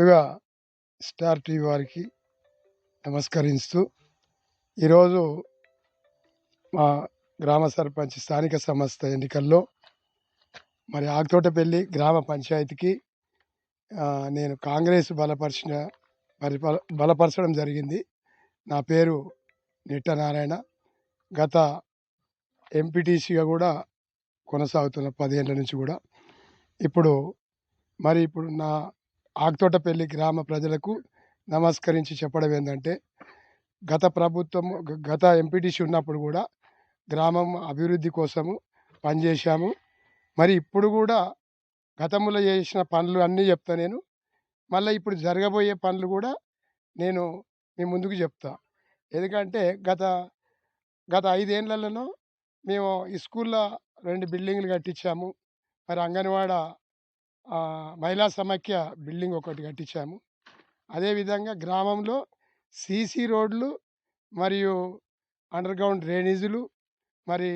ముందుగా star TV వారికి నమస్కరిస్తూ ఈరోజు మా గ్రామ సర్పంచ్ స్థానిక సంస్థ ఎన్నికల్లో మరి ఆకుతోటపల్లి గ్రామ పంచాయతీకి నేను కాంగ్రెస్ బలపరిచిన మరి బలపరచడం జరిగింది. నా పేరు నిట్ట నారాయణ గత ఎంపీటీసీగా కూడా కొనసాగుతున్న పదేళ్ళ నుంచి కూడా. ఇప్పుడు మరి ఇప్పుడు నా ఆకుతోటపల్లి గ్రామ ప్రజలకు నమస్కరించి చెప్పడం ఏంటంటే గత ప్రభుత్వం గ- గత ఎంపీటీసీ ఉన్నప్పుడు కూడా గ్రామం అభివృద్ధి కోసము పనిచేశాము. మరి ఇప్పుడు కూడా గతంలో చేసిన పనులు అన్నీ చెప్తా నేను. మళ్ళీ ఇప్పుడు జరగబోయే పనులు కూడా నేను మీ ముందుకు చెప్తా. ఎందుకంటే గత గత ఐదేళ్ళలో మేము ఈ స్కూల్లో రెండు బిల్డింగ్లు కట్టించాము. మరి అంగన్వాడ మహిళా సమాఖ్య బిల్డింగ్ ఒకటి కట్టించాము. అదేవిధంగా గ్రామంలో సీసీ రోడ్లు మరియు అండర్ గ్రౌండ్ డ్రైనేజీలు మరి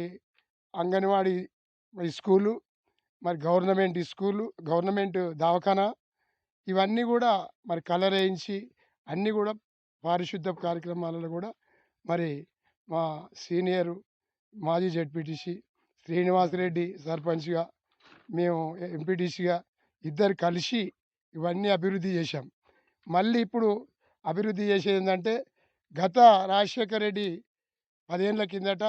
అంగన్వాడీ స్కూలు మరి గవర్నమెంట్ స్కూలు గవర్నమెంట్ దవాఖానా ఇవన్నీ కూడా మరి కలర్ వేయించి అన్నీ కూడా పారిశుద్ధ కార్యక్రమాలలో కూడా మరి మా సీనియరు మాజీ జడ్పీటీసీ శ్రీనివాసరెడ్డి సర్పంచ్గా మేము ఎంపీటీసీగా ఇద్దరు కలిసి ఇవన్నీ అభివృద్ధి చేశాం. మళ్ళీ ఇప్పుడు అభివృద్ధి చేసేది ఏంటంటే గత రాజశేఖర రెడ్డి పదేళ్ళ కిందట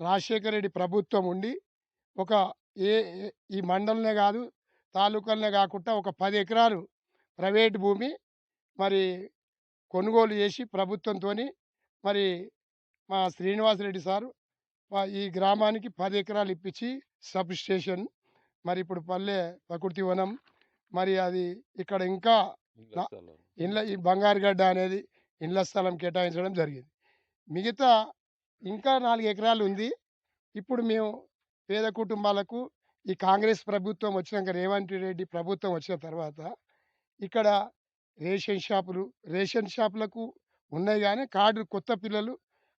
రాజశేఖర రెడ్డి ప్రభుత్వం ఉండి ఒక ఏ ఈ మండలనే కాదు తాలూకాలనే కాకుండా ఒక పది ఎకరాలు ప్రైవేట్ భూమి మరి కొనుగోలు చేసి ప్రభుత్వంతో మరి మా శ్రీనివాసరెడ్డి సారు మా- ఈ గ్రామానికి పది ఎకరాలు ఇప్పించి సబ్ స్టేషన్ మరి ఇప్పుడు పల్లె ప్రకృతి వనం మరి అది ఇక్కడ ఇంకా ఇండ్ల ఈ బంగారుగడ్డ అనేది ఇండ్ల స్థలం కేటాయించడం జరిగింది. మిగతా ఇంకా నాలుగు ఎకరాలు ఉంది. ఇప్పుడు మేము పేద కుటుంబాలకు ఈ కాంగ్రెస్ ప్రభుత్వం వచ్చినాక రేవంత్ రెడ్డి ప్రభుత్వం వచ్చిన తర్వాత ఇక్కడ రేషన్ షాపులు రేషన్ షాపులకు ఉన్నాయి కానీ కార్డు కొత్త పిల్లలు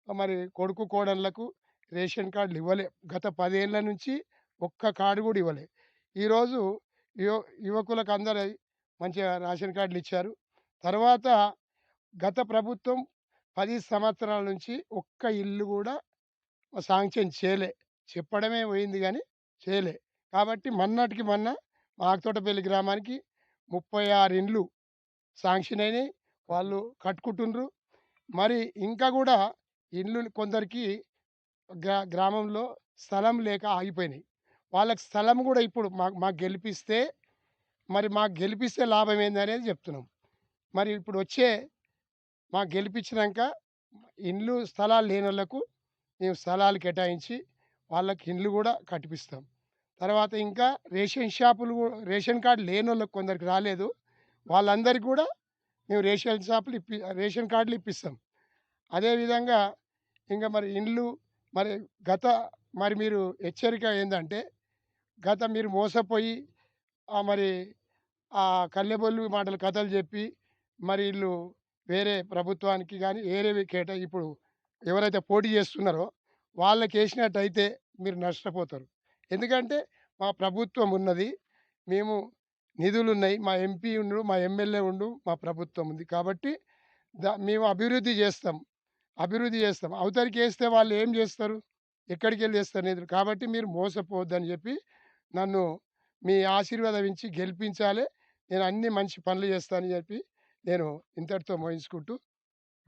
మరి కొడుకు కోడళ్ళకు రేషన్ కార్డులు ఇవ్వలే. గత పదేళ్ళ నుంచి ఒక్క కార్డు కూడా ఇవ్వలే. ఈరోజు యువ యువకులకు అందరూ మంచిగా రేషన్ కార్డులు ఇచ్చారు తర్వాత గత ప్రభుత్వం పది సంవత్సరాల నుంచి ఒక్క ఇల్లు కూడా శాంక్షన్ చేయలే. చెప్పడమే పోయింది కానీ చేయలే. కాబట్టి మన్నటికి మొన్న ఆకుతోటపల్లి గ్రామానికి ముప్పై ఆరు ఇండ్లు శాంక్షన్ అయినాయి. వాళ్ళు కట్టుకుంటుండ్రు. మరి ఇంకా కూడా ఇండ్లు కొందరికి గ్రా గ్రామంలో స్థలం లేక ఆగిపోయినాయి. వాళ్ళకి స్థలం కూడా ఇప్పుడు మాకు మాకు గెలిపిస్తే మరి మాకు గెలిపిస్తే లాభం ఏంది అనేది చెప్తున్నాం. మరి ఇప్పుడు వచ్చే మాకు గెలిపించినాక ఇండ్లు స్థలాలు లేని వాళ్ళకు మేము స్థలాలు కేటాయించి వాళ్ళకి ఇండ్లు కూడా కట్టిపిస్తాం. తర్వాత ఇంకా రేషన్ షాపులు రేషన్ కార్డు లేని వాళ్ళకి కొందరికి రాలేదు. వాళ్ళందరికీ కూడా మేము రేషన్ షాపులు ఇప్పి రేషన్ కార్డులు ఇప్పిస్తాం. అదేవిధంగా ఇంకా మరి ఇండ్లు మరి గత మరి మీరు హెచ్చరిక ఏంటంటే గత మీరు మోసపోయి మరి ఆ కల్లెబొల్లు మాటలు కథలు చెప్పి మరి వీళ్ళు వేరే ప్రభుత్వానికి కానీ వేరే కేట ఇప్పుడు ఎవరైతే పోటీ చేస్తున్నారో వాళ్ళకి వేసినట్టయితే మీరు నష్టపోతారు. ఎందుకంటే మా ప్రభుత్వం ఉన్నది మేము నిధులు ఉన్నాయి మా ఎంపీ ఉండు మా ఎమ్మెల్యే ఉండు మా ప్రభుత్వం ఉంది. కాబట్టి దా మేము అభివృద్ధి చేస్తాం. అభివృద్ధి చేస్తాం. అవతలికి వేస్తే వాళ్ళు ఏం చేస్తారు? ఎక్కడికి వెళ్ళి చేస్తారు నిధులు కాబట్టి మీరు మోసపోవద్దని చెప్పి నన్ను మీ ఆశీర్వాదం గెలిపించాలి. నేను అన్ని మంచి పనులు చేస్తానని చెప్పి నేను ఇంతటితో మోయించుకుంటూ